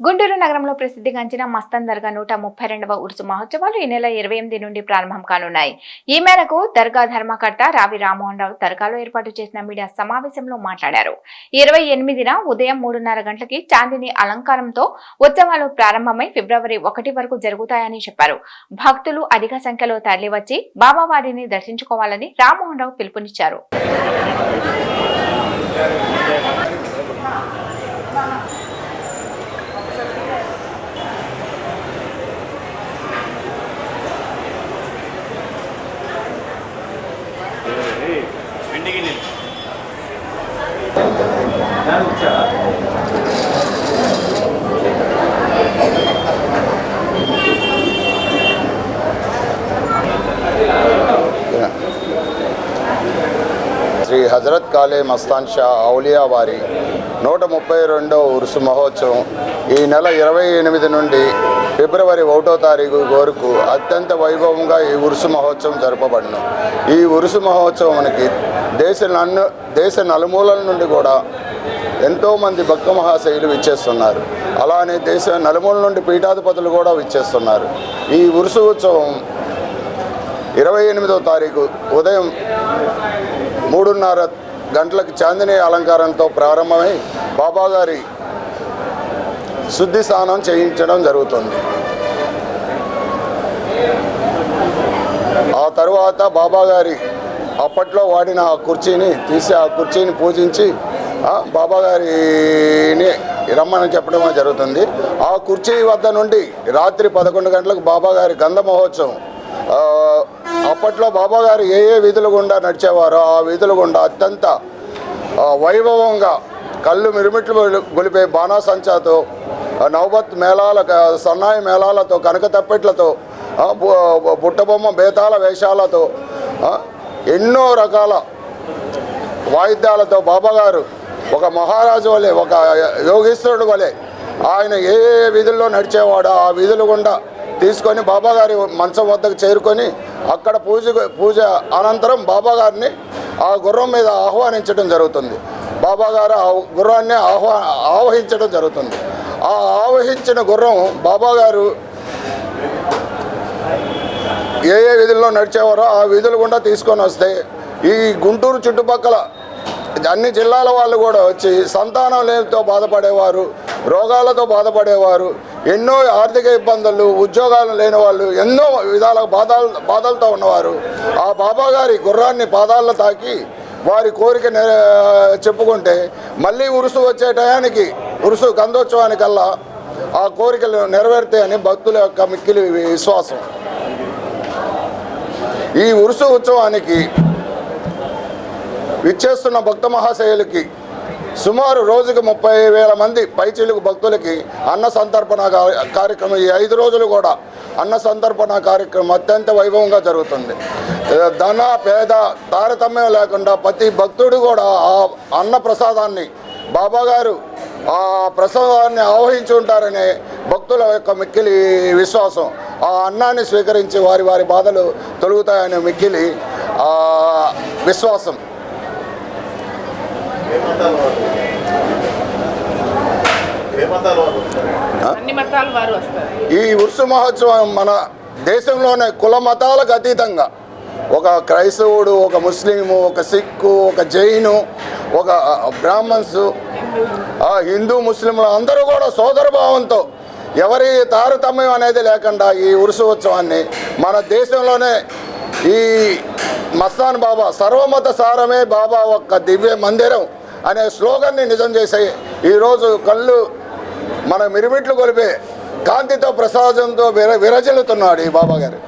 గుంటూరు నగరంలో ప్రసిద్ధిగాంచిన మస్తన్ దర్గా నూట ముప్పై రెండవ ఉరుసు మహోత్సవాలు ఈ నెల ఇరవై ఎనిమిది నుండి ప్రారంభం కానున్నాయి. ఈ మేరకు దర్గా ధర్మకర్త రావి రామ్మోహన్ రావు దర్గాలో ఏర్పాటు చేసిన మీడియా సమావేశంలో మాట్లాడారు. ఇరవై ఎనిమిదిన ఉదయం మూడున్నర గంటలకి చాందిని అలంకారంతో ఉత్సవాలు ప్రారంభమై ఫిబ్రవరి ఒకటి వరకు జరుగుతాయని చెప్పారు. భక్తులు అధిక సంఖ్యలో తరలివచ్చి బాబావారిని దర్శించుకోవాలని రామ్మోహన్ రావు పిలుపునిచ్చారు. శ్రీ హజరత్ కాలే మస్తాన్ షా ఔలియా వారి నూట ముప్పై రెండవ ఉరుసు మహోత్సవం ఈ నెల ఇరవై ఎనిమిది నుండి ఫిబ్రవరి ఒకటో తారీఖు వరకు అత్యంత వైభవంగా ఈ ఉరుసు మహోత్సవం జరపబడిన. ఈ ఉరుసు మహోత్సవానికి దేశ నన్ను దేశ నలుమూలల నుండి కూడా ఎంతోమంది భక్త మహాశైలు విచ్చేస్తున్నారు. అలానే దేశ నలుమూల నుండి పీఠాధిపతులు కూడా విచ్చేస్తున్నారు. ఈ ఉరుసు ఉత్సవం ఇరవై ఎనిమిదో తారీఖు ఉదయం మూడున్నర గంటలకు చాందినీ అలంకారంతో ప్రారంభమై బాబాగారి శుద్ధి స్నానం చేయించడం జరుగుతుంది. ఆ తరువాత బాబాగారి అప్పట్లో వాడిన ఆ కుర్చీని తీసి ఆ కుర్చీని పూజించి బాబాగారిని రమ్మని చెప్పడం జరుగుతుంది. ఆ కుర్చీ వద్ద నుండి రాత్రి పదకొండు గంటలకు బాబాగారి గంధ మహోత్సవం. అప్పట్లో బాబాగారు ఏ ఏ విధులు గుండా నడిచేవారో ఆ విధులు గుండా అత్యంత వైభవంగా కళ్ళు మిరుమిట్లు గొలిపే బాణాసంచాతో నవబత్ మేళాల సన్నాయి మేళాలతో కనక తప్పెట్లతో బుట్టబొమ్మ బేతాల వేషాలతో ఎన్నో రకాల వాయిద్యాలతో బాబాగారు ఒక మహారాజు వలె ఒక యోగేశ్వరుడు వలె ఆయన ఏ ఏ వీధుల్లో నడిచేవాడో ఆ విధులు గుండా తీసుకొని బాబాగారి మంచం వద్దకు చేరుకొని అక్కడ పూజ పూజ అనంతరం బాబాగారిని ఆ గుర్రం మీద ఆహ్వానించడం జరుగుతుంది. బాబాగారు ఆ గుర్రాన్ని ఆహ్వా ఆవహించడం జరుగుతుంది. ఆ ఆవహించిన గుర్రం బాబాగారు ఏ ఏ విధుల్లో నడిచేవారో ఆ విధులు గుండా తీసుకొని వస్తే ఈ గుంటూరు చుట్టుపక్కల అన్ని జిల్లాల వాళ్ళు కూడా వచ్చి సంతానం లేనితో బాధపడేవారు రోగాలతో బాధపడేవారు ఎన్నో ఆర్థిక ఇబ్బందులు ఉద్యోగాలు లేని వాళ్ళు ఎన్నో విధాల బాధలు బాధలతో ఉన్నవారు. ఆ బాబా గారి గుర్రాన్ని పాదాల్లో తాకి వారి కోరిక చెప్పుకుంటే మళ్ళీ ఉరుసు వచ్చే టయానికి ఉరుసు గంధోత్సవానికల్లా ఆ కోరికలు నెరవేరుతాయని భక్తుల యొక్క మిక్కిలి విశ్వాసం. ఈ ఉరుసు ఉత్సవానికి విచ్చేస్తున్న భక్త మహాశయులకి సుమారు రోజుకు ముప్పై వేల మంది పైచిలుకు భక్తులకి అన్న సంతర్పణ కార్యక్రమం ఈ ఐదు రోజులు కూడా అన్న సంతర్పణ కార్యక్రమం అత్యంత వైభవంగా జరుగుతుంది. ధన పేద తారతమ్యం లేకుండా ప్రతి భక్తుడు కూడా ఆ అన్న ప్రసాదాన్ని బాబాగారు ఆ ప్రసాదాన్ని ఆవహించి ఉంటారనే భక్తుల యొక్క మిక్కిలి విశ్వాసం. ఆ అన్నాన్ని స్వీకరించి వారి వారి బాధలు తొలుగుతాయనే మిక్కిలి ఆ విశ్వాసం. ఈ ఉర్సు మహోత్సవం మన దేశంలోనే కుల మతాలకు అతీతంగా. ఒక క్రైస్తవుడు ఒక ముస్లిము ఒక సిక్కు ఒక జైను ఒక బ్రాహ్మణ్స్ ఆ హిందూ ముస్లింలు అందరూ కూడా సోదర భావంతో ఎవరి తారతమ్యం అనేది లేకుండా ఈ ఉరుసు ఉత్సవాన్ని మన దేశంలోనే ఈ మస్తాన్ బాబా సర్వమత సారమే బాబా ఒక్క దివ్య మందిరం అనే స్లోగన్ని నిజం చేసే ఈరోజు కళ్ళు మన మిరుమిట్లు కొలిపే కాంతితో ప్రసాదంతో విర విరజిల్లుతున్నాడు ఈ బాబా గారు.